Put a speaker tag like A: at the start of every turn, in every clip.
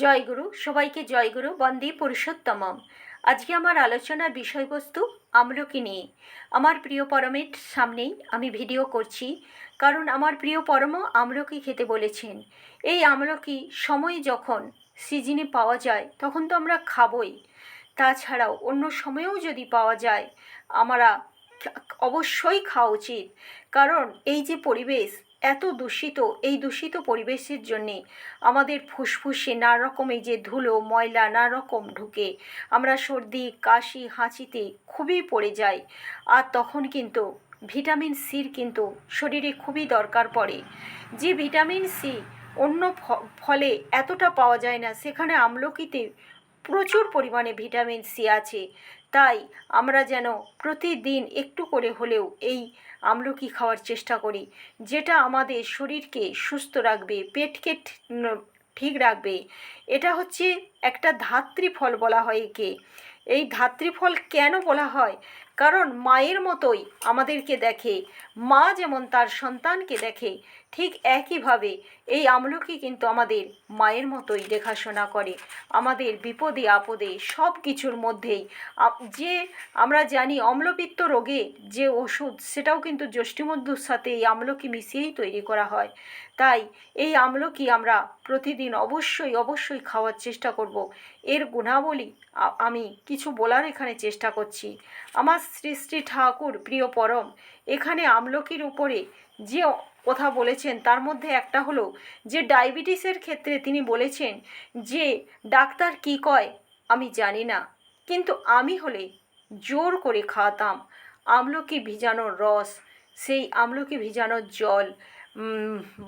A: জয়গুরু সবাইকে জয়গুরু বন্দে পুরুষোত্তমম। আজকে আমার আলোচনার বিষয়বস্তু আমলকি নিয়ে। আমার প্রিয় পরমের সামনেই আমি ভিডিও করছি, কারণ আমার প্রিয় পরম আমলকি খেতে বলেছেন। এই আমলকি সময় যখন সিজনে পাওয়া যায়, তখন তো আমরা খাবই। তাছাড়াও অন্য সময়েও যদি পাওয়া যায়, আমরা অবশ্যই খাওয়া উচিত। কারণ এই যে পরিবেশ এত দূষিত, এই দূষিত পরিবেশের জন্যে আমাদের ফুসফুসে নানা রকম এই যে ধুলো, ময়লা নানা রকম ঢুকে আমরা সর্দি, কাশি, হাঁচিতে খুবই পড়ে যাই। আর তখন কিন্তু ভিটামিন সির কিন্তু শরীরে খুবই দরকার পড়ে। যে ভিটামিন সি অন্য ফলে এতটা পাওয়া যায় না, সেখানে আমলকিতে প্রচুর পরিমাণে ভিটামিন সি আছে। তাই আমরা যেন প্রতিদিন একটু করে হলেও এই আমলকি খাওয়ার চেষ্টা করি, যেটা আমাদের শরীরকে সুস্থ রাখবে, পেটকে ঠিক রাখবে। এটা হচ্ছে একটা ধাত্রী ফল বলা হয় একে। এই ধাত্রী ফল কেন বলা হয়? কারণ মায়ের মতোই আমাদেরকে দেখে, মা যেমন তার সন্তানকে দেখে ঠিক একইভাবে এই আমলকি কিন্তু আমাদের মায়ের মতোই দেখাশোনা করে। আমাদের বিপদে আপদে সব কিছুর মধ্যেই যে আমরা জানি অম্লপিত্ত রোগে যে ওষুধ, সেটাও কিন্তু যষ্টিমধ্যুর সাথে এই আমলকি মিশিয়েই তৈরি করা হয়। তাই এই আমলকি আমরা প্রতিদিন অবশ্যই অবশ্যই খাওয়ার চেষ্টা করব। এর গুণাবলী আমি কিছু বলার এখানে চেষ্টা করছি। আমার শ্রী শ্রী ঠাকুর প্রিয় পরম, এখানে আমলকির উপরে যে কথা বলেছেন। তার মধ্যে একটা হলো যে, ডায়াবেটিসের ক্ষেত্রে তিনি বলেছেন যে, ডাক্তার কি কয় আমি জানি না। কিন্তু আমি হলে জোর করে খাওয়াতাম। আমলকি ভিজানোর রস, সেই আমলকি ভিজানোর জল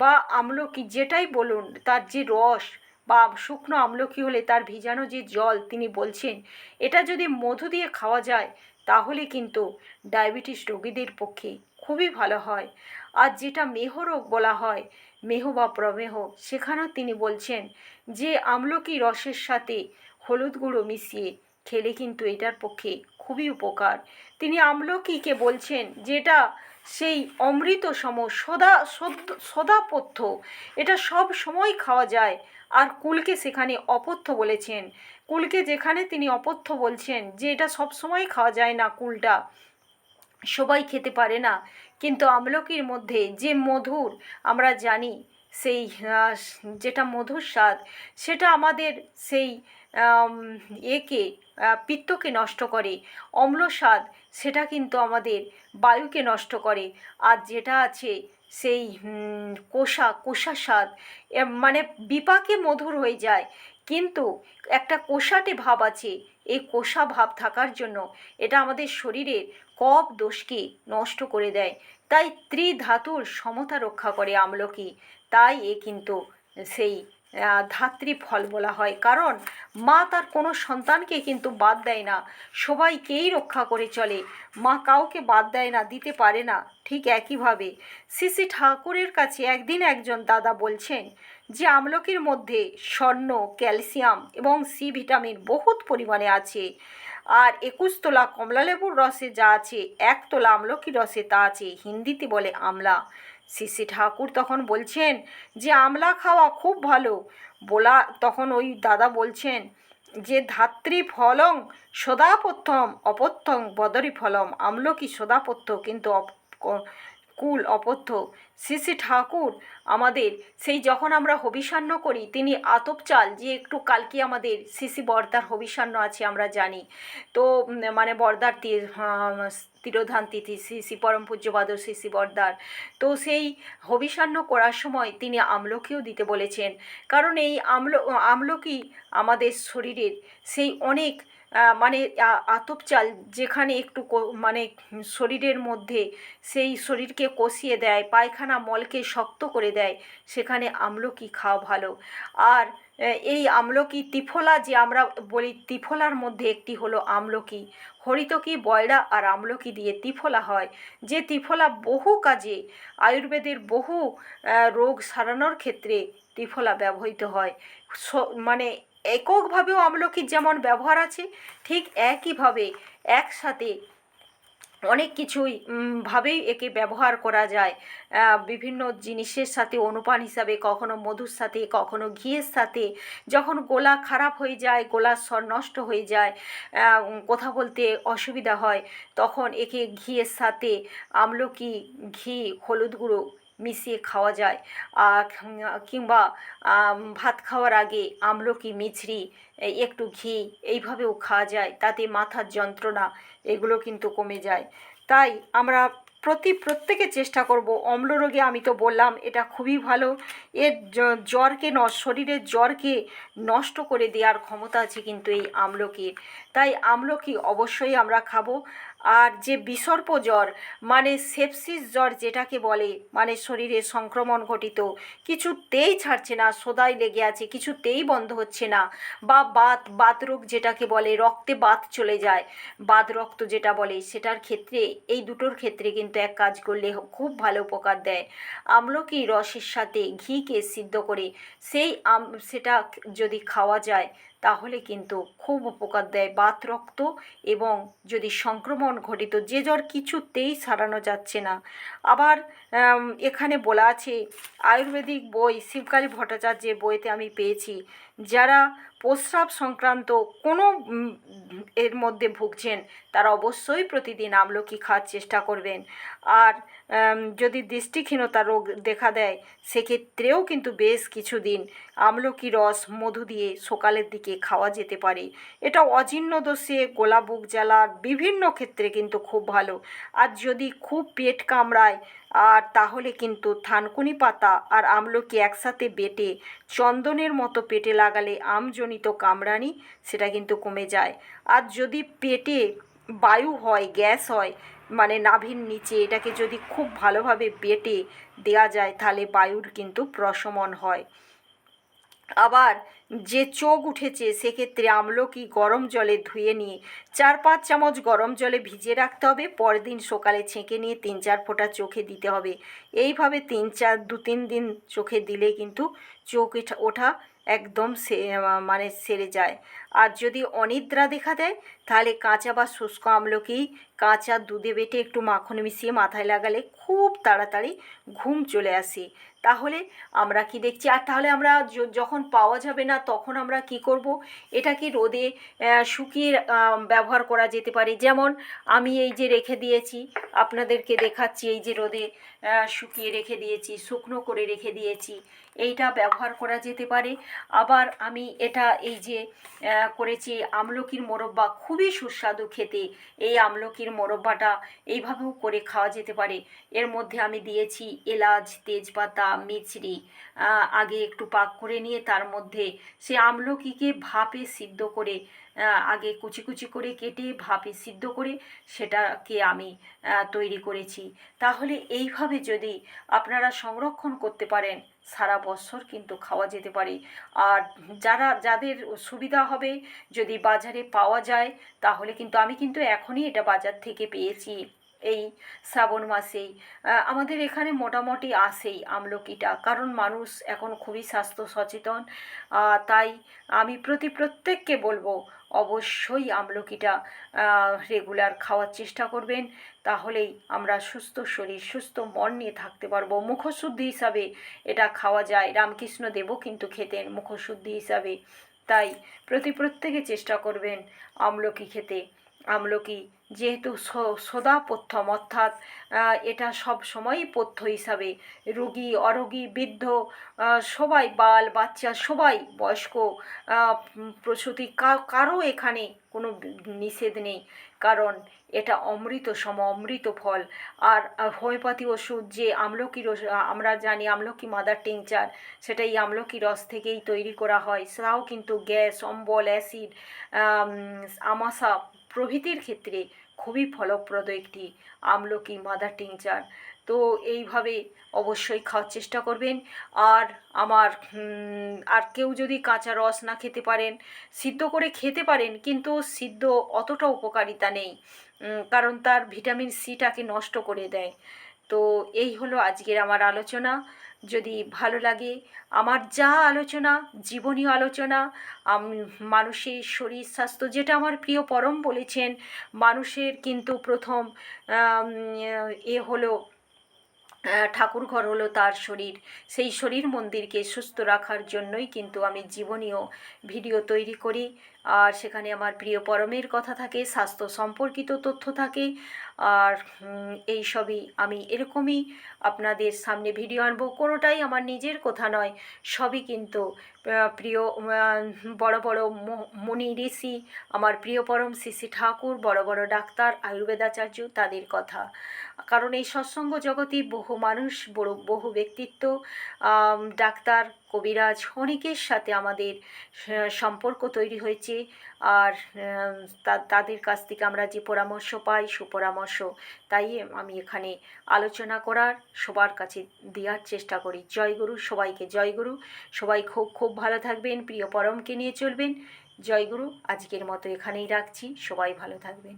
A: বা আমলকি যেটাই বলুন, তার যে রস বা শুকনো আমলকি হলে তার ভিজানো যে জল তিনি বলছেন, এটা যদি মধু দিয়ে খাওয়া যায়, তাহলে কিন্তু ডায়াবেটিস রোগীদের পক্ষে খুবই ভালো হয়। আর যেটা মেহ রোগ বলা হয়, মেহ বা প্রমেহ, সেখানেও তিনি বলছেন যে আমলকি রসের সাথে হলুদ গুঁড়ো মিশিয়ে খেলে কিন্তু এটার পক্ষে খুবই উপকার। তিনি আমলকিকে বলছেন যেটা সেই অমৃত সম সদা সদ্য সদাপথ্য, এটা সব সময় খাওয়া যায় আর কুলকে সেখানে অপথ্য বলেছেন। কুলকে যেখানে তিনি অপথ্য বলছেন যে এটা সব সময় খাওয়া যায় না কুলটা সবাই খেতে পারে না। কিন্তু আমলকির মধ্যে যে মধুর আমরা জানি, সেই যেটা মধুর স্বাদ, সেটা আমাদের সেই একে পিত্তকে নষ্ট করে। অম্ল স্বাদ, সেটা কিন্তু আমাদের বায়ুকে নষ্ট করে। আর যেটা আছে সেই কোষা কোষা স্বাদ মানে বিপাকে মধুর হয়ে যায়। কিন্তু একটা কোষাটে ভাব আছে, এই কোষা ভাব থাকার জন্য, এটা আমাদের শরীরের কপ দোষকে নষ্ট করে দেয়। তাই ত্রিধাতুর সমতা রক্ষা করে আমলকি। তাই এ কিন্তু সেই ধাত্রী ফল বলা হয়। কারণ মা তার কোনো সন্তানকে কিন্তু বাদ দেয় না। সবাইকেই রক্ষা করে চলে। মা কাউকে বাদ দেয় না, দিতে পারে না। ঠিক একইভাবে শ্রী ঠাকুরের কাছে একদিন একজন দাদা বলছেন যে, আমলকির মধ্যে স্বর্ণ, ক্যালসিয়াম এবং সি ভিটামিন বহুত পরিমাণে আছে। আর একুশ তোলা কমলালেবুর রসে যা আছে, এক তোলা আমলকি রসে তা আছে, হিন্দিতে বলে আমলা। শ্রী ঠাকুর তখন বলছেন যে, আমলা খাওয়া খুব ভালো। বলা, তখন ওই দাদা বলছেন যে, ধাত্রী ফলং সদাপথ্যম অপথ্যং বদরি ফলম। আমলকি সদাপথ্য কিন্তু কুল অপথ্য শ্রী শ্রী ঠাকুর আমাদের, সেই যখন আমরা হবিষান্ন করি, তিনি আতপ চাল, যে একটু কালকে আমাদের শিশি বর্দার হবিষান্ন আছে, আমরা জানি। তো মানে বর্দার তীর তিরোধান তিথি শ্রী শ্রী পরম পূজ্যপাদ শ্রী শ্রী বর্দার। তো সেই হবিষান্ন করার সময় তিনি আমলকিও দিতে বলেছেন। কারণ এই আমল, আমলকি আমাদের শরীরের সেই অনেক মানে আতপ চাল যেখানে একটু মানে শরীরের মধ্যে সেই শরীরকে কষিয়ে দেয়, পায়খানা মলকে শক্ত করে দেয়, সেখানে আমলকি খাওয়া ভালো। আর এই আমলকি ত্রিফলা যে আমরা বলি ত্রিফলার মধ্যে একটি হলো আমলকি। হরিতকি, বয়রা আর আমলকি দিয়ে ত্রিফলা হয়। যে ত্রিফলা বহু কাজে, আয়ুর্বেদের বহু রোগ সারানোর ক্ষেত্রে ত্রিফলা ব্যবহৃত হয়। মানে এককভাবেও আমলকির যেমন ব্যবহার আছে, ঠিক একইভাবে একসাথে অনেক কিছুই ভাবেই একে ব্যবহার করা যায়। বিভিন্ন জিনিসের সাথে, অনুপান হিসাবে, কখনো মধুর সাথে, কখনো ঘিয়ের সাথে। যখন গোলা খারাপ হয়ে যায়, গোলার স্বর নষ্ট হয়ে যায় কথা বলতে অসুবিধা হয়, তখন একে ঘিয়ের সাথে আমলকি, ঘি, হলুদ গুঁড়ো মিশিয়ে খাওয়া যায়। কিংবা ভাত খাওয়ার আগে আমলকি, মিছরি একটু ঘি এইভাবেও খাওয়া যায়। তাতে মাথার যন্ত্রণা এগুলো কিন্তু কমে যায়। তাই আমরা প্রতি, প্রত্যেকে চেষ্টা করব। অম্ল রোগে আমি তো বললাম, এটা খুবই ভালো। এর জ্বরকে ন, শরীরের জ্বরকে নষ্ট করে দেওয়ার ক্ষমতা আছে কিন্তু এই আমলকির। তাই আমলকি অবশ্যই আমরা খাব। আর যে বিসর্প জ্বর মানে সেপসিস জ্বর যেটাকে বলে মানে শরীরে সংক্রমণ ঘটিত, কিছুতেই ছাড়ছে না, সদাই লেগে আছে, কিছুতেই বন্ধ হচ্ছে না, বা বাত বাত রোগ যেটাকে বলে, রক্তে বাত চলে যায়, বাত রক্ত যেটা বলে, সেটার ক্ষেত্রে, এই দুটোর ক্ষেত্রে কিন্তু এক কাজ করলে খুব ভালো উপকার দেয়। আমলকি রসের সাথে ঘিকে সিদ্ধ করে, সেই আম, সেটা যদি খাওয়া যায় তাহলে কিন্তু খুব উপকার দেয় বাত রক্ত এবং যদি সংক্রমণ ঘটিত যে জ্বর কিছুতেই সারানো যাচ্ছে না। আবার এখানে বলা আছে আয়ুর্বেদিক বই শিবকালী ভট্টাচার্যের বইতে আমি পেয়েছি। যারা প্রস্রাব সংক্রান্ত কোনো এর মধ্যে ভুগছেন, তারা অবশ্যই প্রতিদিন আমলকি খাওয়ার চেষ্টা করবেন। আর যদি দৃষ্টিহীনতা রোগ দেখা দেয়, সেক্ষেত্রেও কিন্তু বেশ কিছুদিন আমলকি রস, মধু দিয়ে সকালের দিকে খাওয়া যেতে পারে। এটা অজীর্ণ দোষে গোলা বুক জ্বালার বিভিন্ন ক্ষেত্রে কিন্তু খুব ভালো। আর যদি খুব পেট কামড়ায় আর তাহলে কিন্তু থানকুনি পাতা আর আমলকি একসাথে বেটে চন্দনের মতো পেটে লাগালে আমজনিত কামড়ানি, সেটা কিন্তু কমে যায়। আর যদি পেটে বায়ু হয়, গ্যাস হয় মানে নাভির নিচে এটাকে যদি খুব ভালোভাবে বেটে দেয়া যায়, তাহলে বায়ুর কিন্তু প্রশমন হয়। আবার যে চোখ উঠেছে, সেক্ষেত্রে আমলকি গরম জলে ধুয়ে নিয়ে চার পাঁচ চামচ গরম জলে ভিজিয়ে রাখতে হবে। পরের দিন সকালে ছেঁকে নিয়ে তিন চার ফোঁটা চোখে দিতে হবে। এইভাবে তিন চার, দু তিন দিন চোখে দিলে কিন্তু চোখ ওঠা একদম সে মানে সেরে যায়। আর যদি অনিদ্রা দেখা দেয়, তাহলে কাঁচা বা শুষ্ক আমলকি, কাঁচা দুধে বেটে একটু মাখন মিশিয়ে মাথায় লাগালে খুব তাড়াতাড়ি ঘুম চলে আসে। তাহলে আমরা কি দেখছি? আর তাহলে আমরা যখন পাওয়া যাবে না, তখন আমরা কি করব? এটাকে রোদে শুকিয়ে ব্যবহার করা যেতে পারে? যেমন আমি এই যে রেখে দিয়েছি, আপনাদেরকে দেখাচ্ছি, এই যে রোদে শুকিয়ে রেখে দিয়েছি, শুকনো করে রেখে দিয়েছি এইটা ব্যবহার করা যেতে পারে। আবার আমি এটা এই যে করেছি আমলকির মোরব্বা, খুবই সুস্বাদু খেতে। এই আমলকির মোরব্বাটা এইভাবেও করে খাওয়া যেতে পারে। এর মধ্যে আমি দিয়েছি এলাচ, তেজপাতা মিচড়ি আগে একটু পাক করে নিয়ে তার মধ্যে সে আমলকিকে ভাপে সিদ্ধ করে আগে কুচি কুচি করে কেটে, ভাপে সিদ্ধ করে সেটাকে আমি তৈরি করেছি। তাহলে এইভাবে যদি আপনারা সংরক্ষণ করতে পারেন, সারা বছর কিন্তু খাওয়া যেতে পারে। আর যারা, যাদের সুবিধা হবে, যদি বাজারে পাওয়া যায়, তাহলে কিন্তু আমি কিন্তু এখনই এটা বাজার থেকে পেয়েছি। এই শ্রাবণ মাসেই। আমাদের এখানে মোটামুটি আসেই আমলকিটা, কারণ মানুষ এখন খুবই স্বাস্থ্য সচেতন। তাই আমি প্রতি প্রত্যেককে বলব, অবশ্যই আমলকিটা রেগুলার খাওয়ার চেষ্টা করবেন। তাহলেই আমরা সুস্থ শরীর, সুস্থ মন নিয়ে থাকতে পারব। মুখশুদ্ধি হিসাবে এটা খাওয়া যায়। রামকৃষ্ণ দেবও কিন্তু খেতেন মুখশুদ্ধি হিসাবে। তাই প্রতি প্রত্যেকে চেষ্টা করবেন আমলকি খেতে। আমলকি যেহেতু সোদা পথ্যম অর্থাৎ এটা সব সময়ই পথ্য হিসাবে। রোগী, অরোগী, বৃদ্ধ সবাই, বাল, বাচ্চা, সবাই, বয়স্ক প্রসূতি কারও এখানে কোনো নিষেধ নেই। কারণ এটা অমৃত সম, অমৃত ফল। আর হোমিওপ্যাথি ওষুধ যে আমলকি রস আমরা জানি আমলকি মাদার টিংচার সেটা এই আমলকি রস থেকেই তৈরি করা হয়। সেটাও কিন্তু গ্যাস, অম্বল, অ্যাসিড আমাশা প্রভৃতির ক্ষেত্রে খুবই ফলপ্রদ একটি আমলকি মাদার টিংচার তো এইভাবে অবশ্যই খাওয়ার চেষ্টা করবেন। আর আমার আর কেউ যদি কাঁচা রস না খেতে পারেন, সিদ্ধ করে খেতে পারেন, কিন্তু সিদ্ধ অতটা উপকারিতা নেই কারণ তার ভিটামিন সিটাকে নষ্ট করে দেয়। তো এই হলো আজকের আমার আলোচনা। যদি ভালো লাগে আমার যা আলোচনা জীবনী আলোচনা মানুষের শরীর স্বাস্থ্য যেটা আমার প্রিয় পরম বলেছেন মানুষের কিন্তু প্রথম এ হলো আহ, ঠাকুরঘর হলো তার শরীর। সেই শরীর মন্দিরকে সুস্থ রাখার জন্যই কিন্তু আমি জীবনীয় ভিডিও তৈরি করি। আর সেখানে আমার প্রিয় পরমের কথা থাকে স্বাস্থ্য সম্পর্কিত তথ্য থাকে। আর এই সবই আমি এরকমই আপনাদের সামনে ভিডিও আনব। কোনোটাই আমার নিজের কথা নয়, সবই কিন্তু প্রিয় বড় বড় মুনি ঋষি, আমার প্রিয় পরম শ্রী ঠাকুর, বড় বড় ডাক্তার, আয়ুর্বেদাচার্য, তাদের কথা। কারণ এই সৎসঙ্গ জগতে বহু মানুষ, বড়, বহু ব্যক্তিত্ব ডাক্তার, কবিরাজ, অনেকের সাথে আমাদের সম্পর্ক তৈরি হয়েছে। আর তাদের কাছ থেকে আমরা যে পরামর্শ পাই, সুপরামর্শ, তাই আমি এখানে আলোচনা করার সবার কাছে দেওয়ার চেষ্টা করি। জয়গুরু সবাইকে জয়গুরু সবাই খুব খুব ভালো থাকবেন, প্রিয় পরমকে নিয়ে চলবেন। জয়গুরু আজকের মতো এখানেই রাখছি। সবাই ভালো থাকবেন।